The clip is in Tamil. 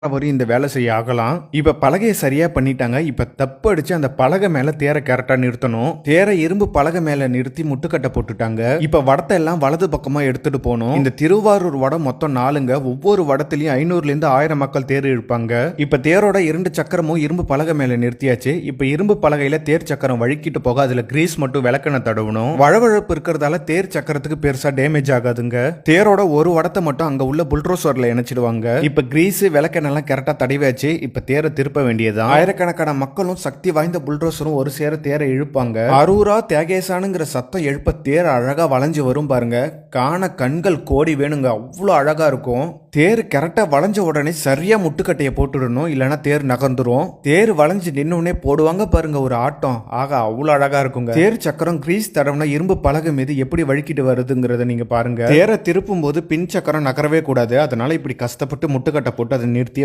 வரையும் இந்த வேலை செய்ய ஆகலாம். இப்ப பலகையை சரியா பண்ணிட்டாங்க. இப்ப தப்பு அடிச்சு அந்த பலகை மேல தேரை கரெக்டா நிறுத்தணும். தேரை இரும்பு பலகை மேல நிறுத்தி முட்டுக்கட்டை போட்டுட்டாங்க. இப்ப வடத்தை எல்லாம் வலது பக்கமா எடுத்துட்டு போகணும். இந்த திருவாரூர் வடம் மொத்தம் நாலுங்க. ஒவ்வொரு வடத்திலயும் ஐநூறுல இருந்து ஆயிரம் மக்கள் தேர் இழுப்பாங்க. இப்ப தேரோட இரண்டு சக்கரமும் இரும்பு பலகை மேல நிறுத்தியாச்சு. இப்ப இரும்பு பலகையில தேர் சக்கரம் வழுக்கிட்டு போக அதுல கிரீஸ் மட்டும் விளக்கண தடவணும். வழவழப்பு இருக்கிறதால தேர் சக்கரத்துக்கு பெருசா டேமேஜ் ஆகாதுங்க. தேரோட ஒரு வடத்தை மட்டும் அங்க உள்ள புல்ட்ரோசர்ல இணைச்சிடுவாங்க. இப்ப கிரீஸ் விளக்கெண்ணெல்லாம் கரெக்டா தடவியாச்சு. இப்ப தேரை திருப்ப வேண்டியது ஆயிரக்கணக்கான மக்களும் சக்தி வாய்ந்த புல்டோசரும் ஒரு சேர தேரை இழுப்பாங்க. அரூரா தேகேசானுங்கிற சத்தம் எழுப்ப தேர் அழகா வளைஞ்சு வரும் பாருங்க. காண கண்கள் கோடி வேணுங்க. அவ்வளோ அழகா இருக்கும். தேர் கரெக்டா வளைஞ்ச உடனே சரியா முட்டுக்கட்டையை போட்டுடணும். இல்லைன்னா தேர் நகர்ந்துரும். தேர் வளைஞ்சு நின்னுடனே போடுவாங்க பாருங்க ஒரு ஆட்டம். ஆகா அவ்வளோ அழகா இருக்குங்க. தேர் சக்கரம் கிரீஸ் தடவுனா இரும்பு பலகை மீது எப்படி வழுக்கிட்டு வருதுங்கிறத நீங்க பாருங்க. தேரை திருப்பும் போது பின் சக்கரம் நகரவே கூடாது. அதனால இப்படி கஷ்டப்பட்டு முட்டுக்கட்டை போட்டு அதை நிறுத்தி